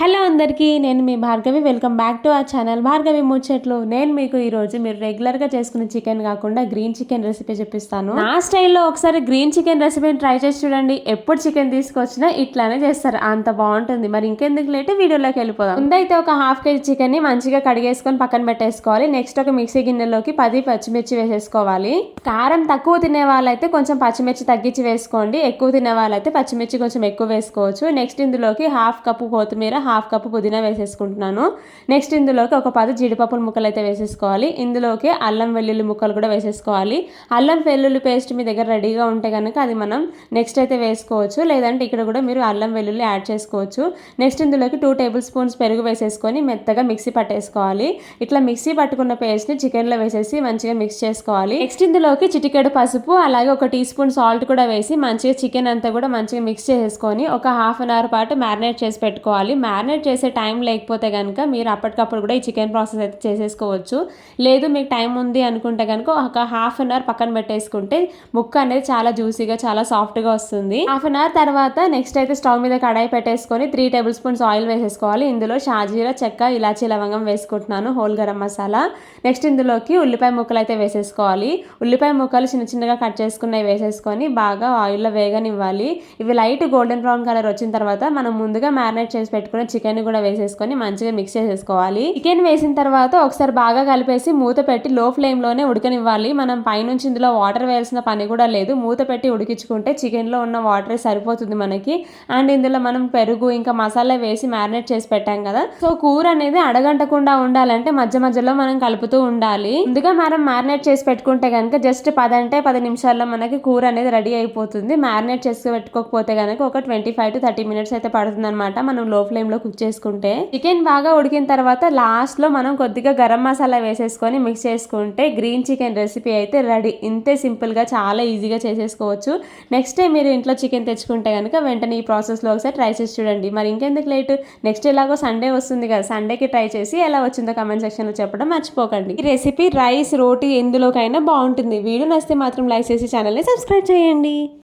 Hello అందరికీ నేను మీ భార్గవి. వెల్కమ్ బ్యాక్ టు ఆ ఛానల్ భార్గవి ముచ్చట్లు. నేను మీకు ఈరోజు మీరు రెగ్యులర్గా చేసుకునే చికెన్ కాకుండా గ్రీన్ చికెన్ రెసిపీ చూపిస్తాను నా స్టైల్లో ఒకసారి గ్రీన్ చికెన్ రెసిపీని ట్రై చేసి చూడండి. ఎప్పుడు చికెన్ తీసుకొచ్చినా ఇట్లానే చేస్తారు. అంత బాగుంటుంది. మరి ఇంకెందుకు లేటే? వీడియోలోకి వెళ్ళిపోదాం. ముందైతే ఒక హాఫ్ కేజీ చికెన్ని మంచిగా కడిగేసుకొని పక్కన పెట్టేసుకోవాలి. నెక్స్ట్ ఒక మిక్సీ గిన్నెలోకి పది పచ్చిమిర్చి వేసేసుకోవాలి. కారం తక్కువ తినే వాళ్ళైతే కొంచెం పచ్చిమిర్చి తగ్గించి వేసుకోండి. ఎక్కువ తినే వాళ్ళైతే పచ్చిమిర్చి కొంచెం ఎక్కువ వేసుకోవచ్చు. నెక్స్ట్ ఇందులోకి హాఫ్ కప్పు కొత్తిమీర హాఫ్ కప్ పుదీనా వేసేసుకుంటున్నాను. నెక్స్ట్ ఇందులోకి ఒక పది జీడిపప్పుల ముక్కలు అయితే వేసేసుకోవాలి. ఇందులోకి అల్లం వెల్లుల్లి ముక్కలు కూడా వేసేసుకోవాలి. అల్లం వెల్లుల్లి పేస్ట్ మీ దగ్గర రెడీగా ఉంటే కనుక అది మనం నెక్స్ట్ అయితే వేసుకోవచ్చు. లేదంటే ఇక్కడ కూడా మీరు అల్లం వెల్లుల్లి యాడ్ చేసుకోవచ్చు. నెక్స్ట్ ఇందులోకి టూ టేబుల్ స్పూన్స్ పెరుగు వేసేసుకొని మెత్తగా మిక్సీ పట్టేసుకోవాలి. ఇట్లా మిక్సీ పట్టుకున్న పేస్ట్ని చికెన్లో వేసేసి మంచిగా మిక్స్ చేసుకోవాలి. నెక్స్ట్ ఇందులోకి చిటికెడు పసుపు అలాగే ఒక టీ స్పూన్ సాల్ట్ కూడా వేసి మంచిగా చికెన్ అంతా కూడా మంచిగా మిక్స్ చేసేసుకొని ఒక హాఫ్ అన్ అవర్ పాటు మ్యారినేట్ చేసి పెట్టుకోవాలి. మ్యారినేట్ చేసే టైం లేకపోతే కనుక మీరు అప్పటికప్పుడు కూడా ఈ చికెన్ ప్రాసెస్ అయితే చేసేసుకోవచ్చు. లేదు మీకు టైం ఉంది అనుకుంటే కనుక ఒక హాఫ్ అన్ అవర్ పక్కన పెట్టేసుకుంటే ముక్క అనేది చాలా జ్యూసీగా చాలా సాఫ్ట్గా వస్తుంది. హాఫ్ అన్ అవర్ తర్వాత నెక్స్ట్ అయితే స్టవ్ మీద కడాయి పెట్టేసుకొని త్రీ టేబుల్ స్పూన్స్ ఆయిల్ వేసేసుకోవాలి. ఇందులో షాజీరా చెక్క ఇలాచీ లవంగం వేసుకుంటున్నాను హోల్ గరం మసాలా. నెక్స్ట్ ఇందులోకి ఉల్లిపాయ ముక్కలు అయితే వేసేసుకోవాలి. ఉల్లిపాయ ముక్కలు చిన్న చిన్నగా కట్ చేసుకున్నవి వేసేసుకొని బాగా ఆయిల్లో వేగనివ్వాలి. ఇవి లైట్ గోల్డెన్ బ్రౌన్ కలర్ వచ్చిన తర్వాత మనం ముందుగా మ్యారినేట్ చేసి పెట్టుకుని పెట్టుకున్న చికెన్ కూడా వేసేసుకొని మంచిగా మిక్స్ చేసేసుకోవాలి. చికెన్ వేసిన తర్వాత ఒకసారి బాగా కలిపేసి మూత పెట్టి లో ఫ్లేమ్లోనే ఉడకనివ్వాలి. మనం పైనుంచి ఇందులో వాటర్ వేయాల్సిన పని కూడా లేదు. మూత పెట్టి ఉడికించుకుంటే చికెన్లో ఉన్న వాటర్ సరిపోతుంది మనకి. అండ్ ఇందులో మనం పెరుగు ఇంకా మసాలా వేసి మ్యారినేట్ చేసి పెట్టాం కదా. సో కూర అనేది అడగంటకుండా ఉండాలంటే మధ్య మధ్యలో మనం కలుపుతూ ఉండాలి. ముందుగా మనం మ్యారినేట్ చేసి పెట్టుకుంటే కనుక జస్ట్ పది అంటే పది నిమిషాల్లో మనకి కూర అనేది రెడీ అయిపోతుంది. మ్యారినేట్ చేసి పెట్టుకోకపోతే కనుక ఒక twenty five to thirty minutes అయితే పడుతుంది అనమాట మనం లో ఫ్లేమ్ లో కుక్ చేసుకుంటే చికెన్ బాగా ఉడికిన తర్వాత లాస్ట్లో మనం కొద్దిగా గరం మసాలా వేసేసుకొని మిక్స్ చేసుకుంటే గ్రీన్ చికెన్ రెసిపీ అయితే రెడీ ఇంతే సింపుల్గా చాలా ఈజీగా చేసేసుకోవచ్చు. నెక్స్ట్ టైం మీరు ఇంట్లో చికెన్ తెచ్చుకుంటే కనుక వెంటనే ఈ ప్రాసెస్లో ఒకసారి ట్రై చేసి చూడండి. మరి ఇంకెందుకు లేట్ నెక్స్ట్ ఎలాగో సండే వస్తుంది కదా సండేకి ట్రై చేసి ఎలా వచ్చిందో కమెంట్ సెక్షన్లో చెప్పడం మర్చిపోకండి. ఈ రెసిపీ రైస్ రోటీ ఎందులోకైనా బాగుంటుంది. వీడియో నచ్చితే మాత్రం లైక్ చేసి ఛానల్ని సబ్స్క్రైబ్ చేయండి.